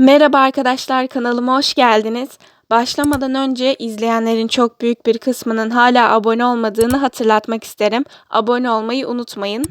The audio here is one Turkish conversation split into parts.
Merhaba arkadaşlar kanalıma hoş geldiniz. Başlamadan önce izleyenlerin çok büyük bir kısmının hala abone olmadığını hatırlatmak isterim. Abone olmayı unutmayın.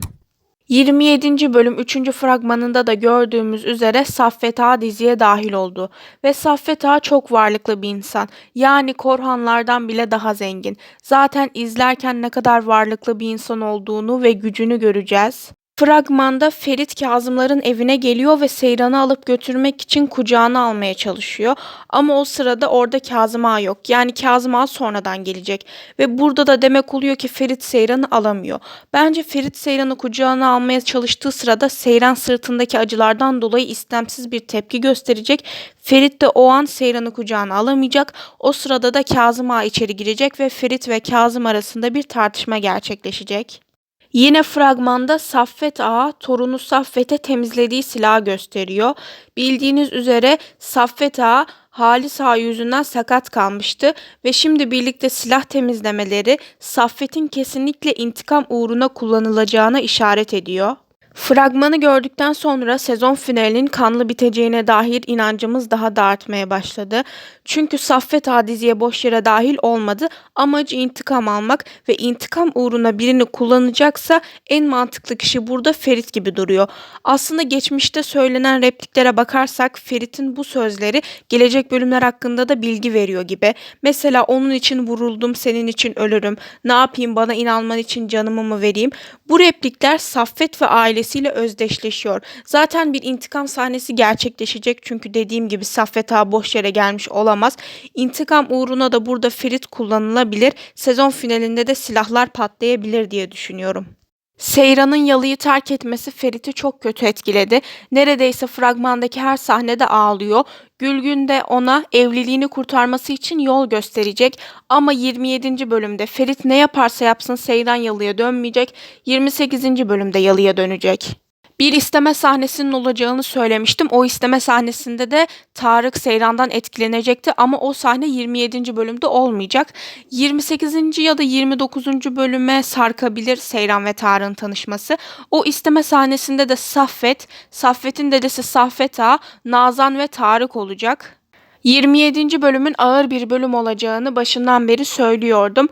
27. bölüm 3. fragmanında da gördüğümüz üzere Saffet Ağa diziye dahil oldu. Ve Saffet Ağa çok varlıklı bir insan. Yani Korhanlardan bile daha zengin. Zaten izlerken ne kadar varlıklı bir insan olduğunu ve gücünü göreceğiz. Fragmanda Ferit Kazımların evine geliyor ve Seyran'ı alıp götürmek için kucağına almaya çalışıyor. Ama o sırada orada Kazım Ağa yok. Yani Kazım Ağa sonradan gelecek. Ve burada da demek oluyor ki Ferit Seyran'ı alamıyor. Bence Ferit Seyran'ı kucağına almaya çalıştığı sırada Seyran sırtındaki acılardan dolayı istemsiz bir tepki gösterecek. Ferit de o an Seyran'ı kucağına alamayacak. O sırada da Kazım Ağa içeri girecek ve Ferit ve Kazım arasında bir tartışma gerçekleşecek. Yine fragmanda Saffet Ağa torunu Saffet'e temizlediği silahı gösteriyor. Bildiğiniz üzere Saffet Ağa Halis Ağa yüzünden sakat kalmıştı ve şimdi birlikte silah temizlemeleri Saffet'in kesinlikle intikam uğruna kullanılacağına işaret ediyor. Fragmanı gördükten sonra sezon finalinin kanlı biteceğine dair inancımız daha da artmaya başladı. Çünkü Saffet Ağa diziye boş yere dahil olmadı. Amacı intikam almak ve intikam uğruna birini kullanacaksa en mantıklı kişi burada Ferit gibi duruyor. Aslında geçmişte söylenen repliklere bakarsak Ferit'in bu sözleri gelecek bölümler hakkında da bilgi veriyor gibi. Mesela onun için vuruldum, senin için ölürüm. Ne yapayım bana inanman için canımı mı vereyim? Bu replikler Saffet ve ailesiyle özdeşleşiyor. Zaten bir intikam sahnesi gerçekleşecek çünkü dediğim gibi Saffet Ağa boş yere gelmiş olamaz. İntikam uğruna da burada Ferit kullanılabilir. Sezon finalinde de silahlar patlayabilir diye düşünüyorum. Seyran'ın yalıyı terk etmesi Ferit'i çok kötü etkiledi. Neredeyse fragmandaki her sahnede ağlıyor. Gülgün de ona evliliğini kurtarması için yol gösterecek. Ama 27. bölümde Ferit ne yaparsa yapsın Seyran yalıya dönmeyecek. 28. bölümde yalıya dönecek. Bir isteme sahnesinin olacağını söylemiştim. O isteme sahnesinde de Tarık Seyran'dan etkilenecekti ama o sahne 27. bölümde olmayacak. 28. ya da 29. bölüme sarkabilir Seyran ve Tarık'ın tanışması. O isteme sahnesinde de Saffet, Saffet'in dedesi Saffet Ağa, Nazan ve Tarık olacak. 27. bölümün ağır bir bölüm olacağını başından beri söylüyordum.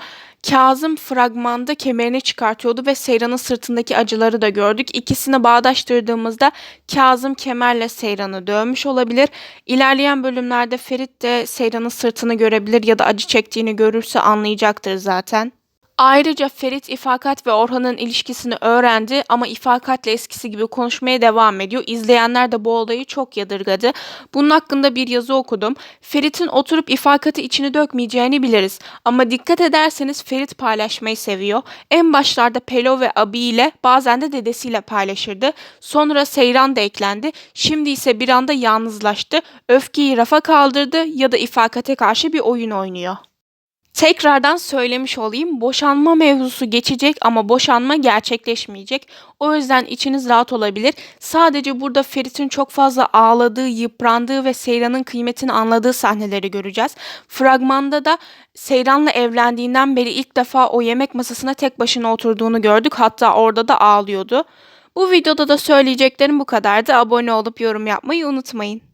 Kazım fragmanda kemerini çıkartıyordu ve Seyran'ın sırtındaki acıları da gördük. İkisini bağdaştırdığımızda Kazım kemerle Seyran'ı dövmüş olabilir. İlerleyen bölümlerde Ferit de Seyran'ın sırtını görebilir ya da acı çektiğini görürse anlayacaktır zaten. Ayrıca Ferit İfakat ve Orhan'ın ilişkisini öğrendi ama İfakat'le eskisi gibi konuşmaya devam ediyor. İzleyenler de bu olayı çok yadırgadı. Bunun hakkında bir yazı okudum. Ferit'in oturup İfakat'ı içini dökmeyeceğini biliriz. Ama dikkat ederseniz Ferit paylaşmayı seviyor. En başlarda Pelo ve Abi ile bazen de dedesiyle paylaşırdı. Sonra Seyran da eklendi. Şimdi ise bir anda yalnızlaştı. Öfkeyi rafa kaldırdı ya da İfakat'e karşı bir oyun oynuyor. Tekrardan söylemiş olayım. Boşanma mevzusu geçecek ama boşanma gerçekleşmeyecek. O yüzden içiniz rahat olabilir. Sadece burada Ferit'in çok fazla ağladığı, yıprandığı ve Seyran'ın kıymetini anladığı sahneleri göreceğiz. Fragmanda da Seyran'la evlendiğinden beri ilk defa o yemek masasına tek başına oturduğunu gördük. Hatta orada da ağlıyordu. Bu videoda da söyleyeceklerim bu kadardı. Abone olup yorum yapmayı unutmayın.